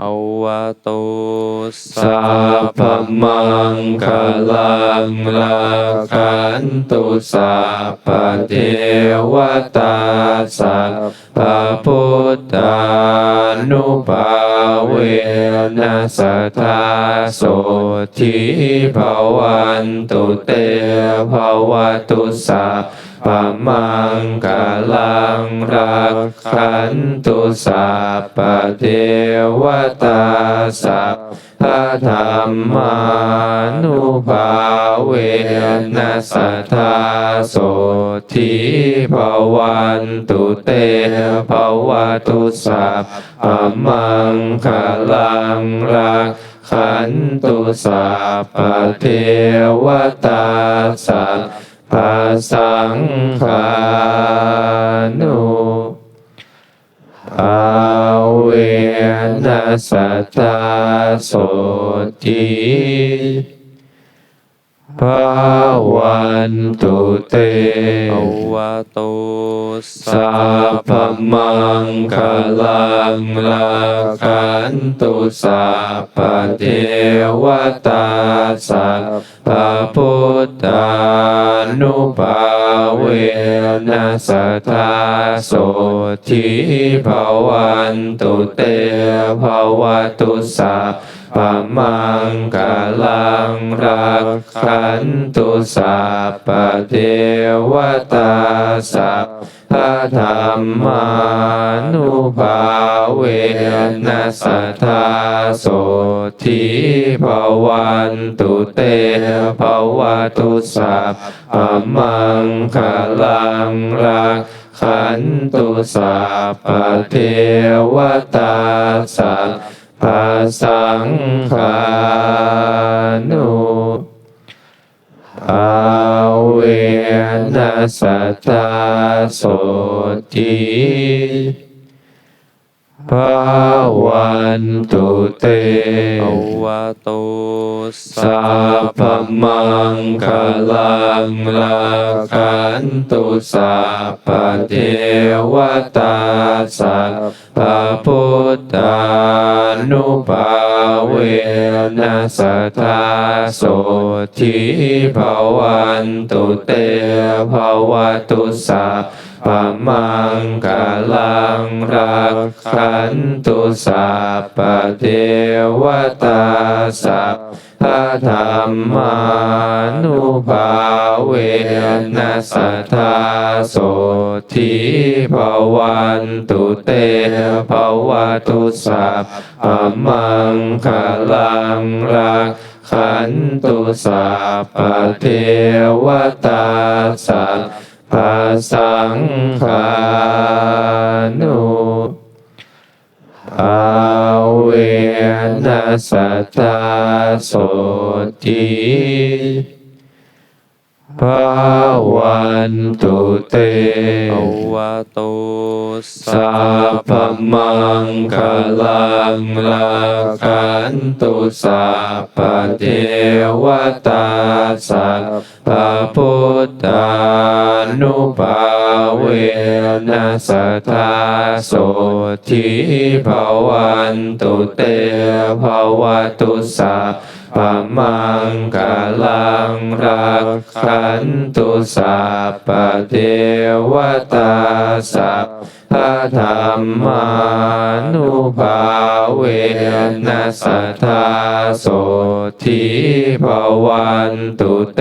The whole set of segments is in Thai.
ภวะโตสัพมังคลังรักขันตุสัพเทวตาสัพพุทธานุภาเวนัสธาโสทิภวันตุเตภวตุสัพ พมังคลังรักขันตุสัพพเทวตาสัพพธรรมานุภาเวนัสธาโสทิภวันตุเตภวตุสัพพมังคลังรักขันตุสัพพเทวตาสัพ พสังฆานุอาเวนัสตาโสติภาวันตุเตภวะโตสัพมังคลังรักขันตุสัพเทวตาสัพพพุทธา นุภาเวนัสทธาโสทิภวันตุเตภวตุสา พพมังคลังรักขันตุสัพพเทวตาสัพพธรรมานุภาเวนัสธาโสทิภวันตุเตภวตุสัพพมังคลังรักขันตุสัพพเทวตาสัพ พสังขานุอาเวนัสตตาโสติ ภาวันตุเตภวะโตสัพพมังคลังรักขันตุสัพเทวตาสัพพุทธานุภาเวนัสทาโสทิภวันตุเตภวตุสัพ พมังคลังรักขันตุสัพพเทวตาสัพพธรรมานุภาเวนัสธาโสทิภวันตุเตภวตุสัพพมังคลังรักขันตุสัพพเทวตาสัพ พสังขานุอาเวนัสตาโสติภาวะ นตุเตภวะโตสัพพมังคลังรักขันตุสัพพเทวตาสัพพพุทธานุภาเวนัสทธาโสทิภวันตุเตภวตุสัพพมังคลังรักขันตุสัพพเทวตาสัพพธรรมานุภาเวนัสธาโสทิภวันตุเต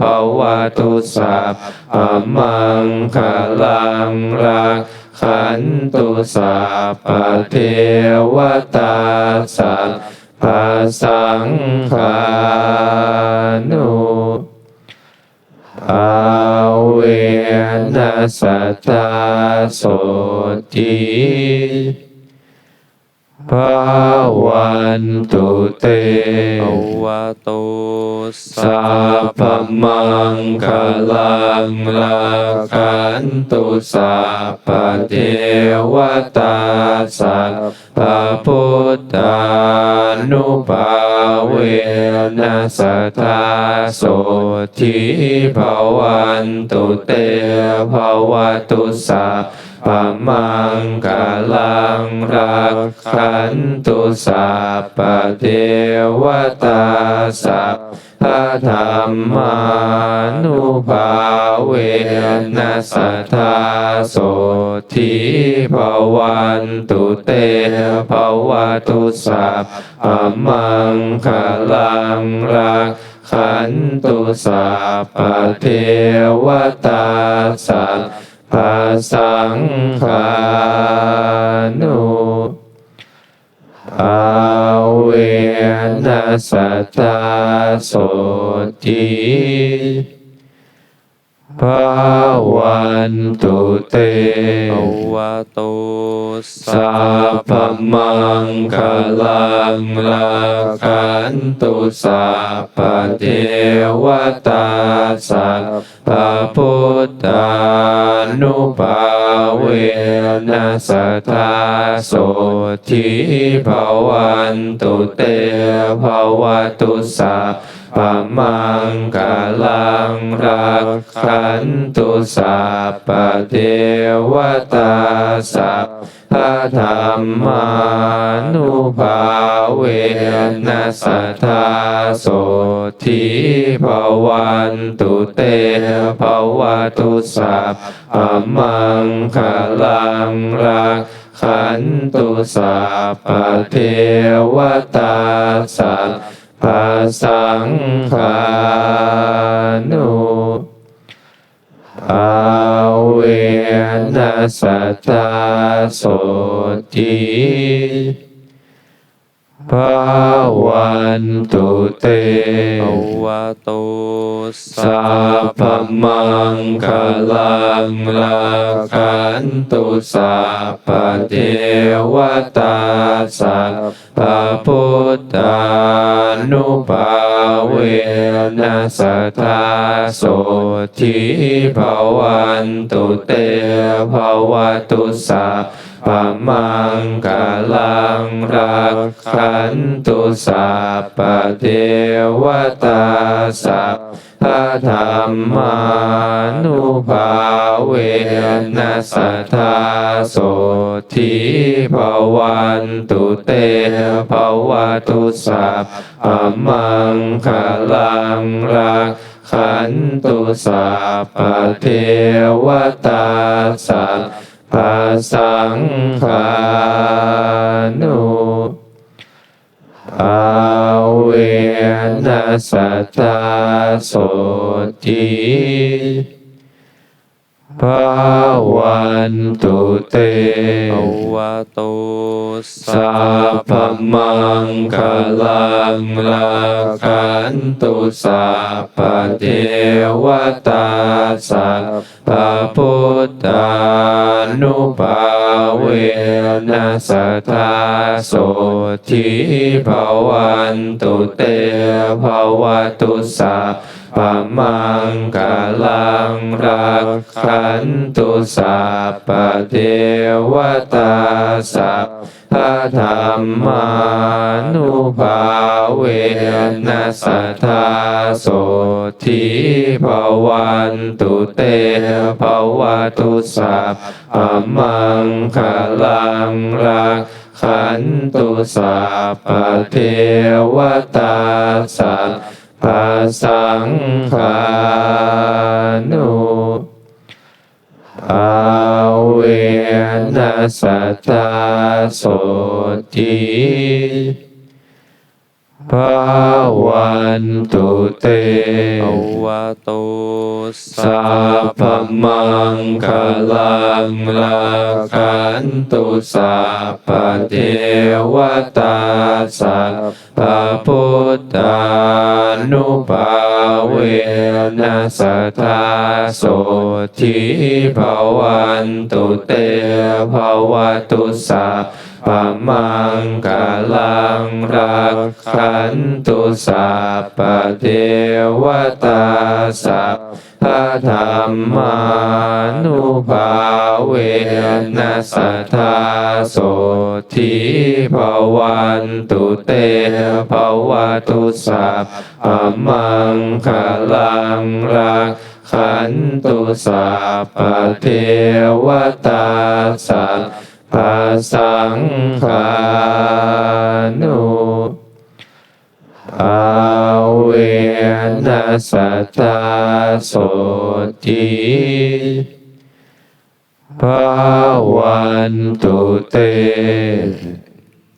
ภวตุสัพพมังคลังรักขันตุสัพพเทวตาสัพพสังฆานุาเวนัสตตาโสติ ภาวันตุเตภวะโตสัพพมังคลังรักขันตุสัพพเทวตาสัพพพุทธานุภาเวนัสทธาโสทิภวันตุเตภวตุสัพ ปะมังกาลังรักขันตุสัพพเทวตาสัพพธรรมานุภาเวนัสธาโสทีภวันตุเตภวตุสัพพะมังคลังรักขันตุสัพพเทวตาสัพ พะสังฆานุอาเวนัสตตาโสติ ภาวันตุเตภวะโตสัพพมังคลังลักขันตุสัพพเทวตาสัพพพุทธานุภาเวนัสทธาโสทิภวันตุเตภวตุสัพ พมังคลังรักขันตุสัพพเทวตาสัพพะธรรมานุภาเวนัสสัทธาโสทิภวันตุเตภวตุสัพพมังคลังรักขันตุสัพพเทวตาสัพ พะสังฆานุอาเวนัสตตาโสติ ภาวันตุเตภวะโตสัพพมังคลังลักขันตุสัพพเทวตาสัพพพุทธานุภาเวนัสทธาโสทิภวันตุเตภวตุสัพ พมังคลังรักขันตุสัพพเทวตาสัพพะธรรมานุภาเวนัสสัทธาโสทิภวันตุเตภวตุสัพพมังคลังรักขันตุสัพพเทวตาสัพ พะสังขานุอาเวนัสตตาโสติ ภาวันตุเตภวะโตสัพพมังคลังลักขันตุสัพเทวตาสัพพุทธานุภาเวนัสสัทธาโสทิภวันตุเตภวตุสัพ พมังคลังรักขันตุสัพพเทวตาสัพพะธรรมานุภาเวนัสสัทธาโสทิภวันตุเตภวตุสัพพมังคลังรักขันตุสัพพเทวตาสัพ พะสังขานุอาเวนัสตตาโสติ ภาวันตุเตภวะโตสัพมังคลังลักขันตุสัพเทวตาสัพพะพุทธานุภาเวนัสทธาโสทิภวันตุเตภวตุสัพ มังคลังรักขันตุสัพพเทวตาสัพพธรรมานุภาเวนัสสัทธาโสทิภวันตุเตภวตุสัพพมังคลังรักขันตุสัพพเทวตาสัพ ปสังขานุภาเวนัสตตาโสติภาวันตุเต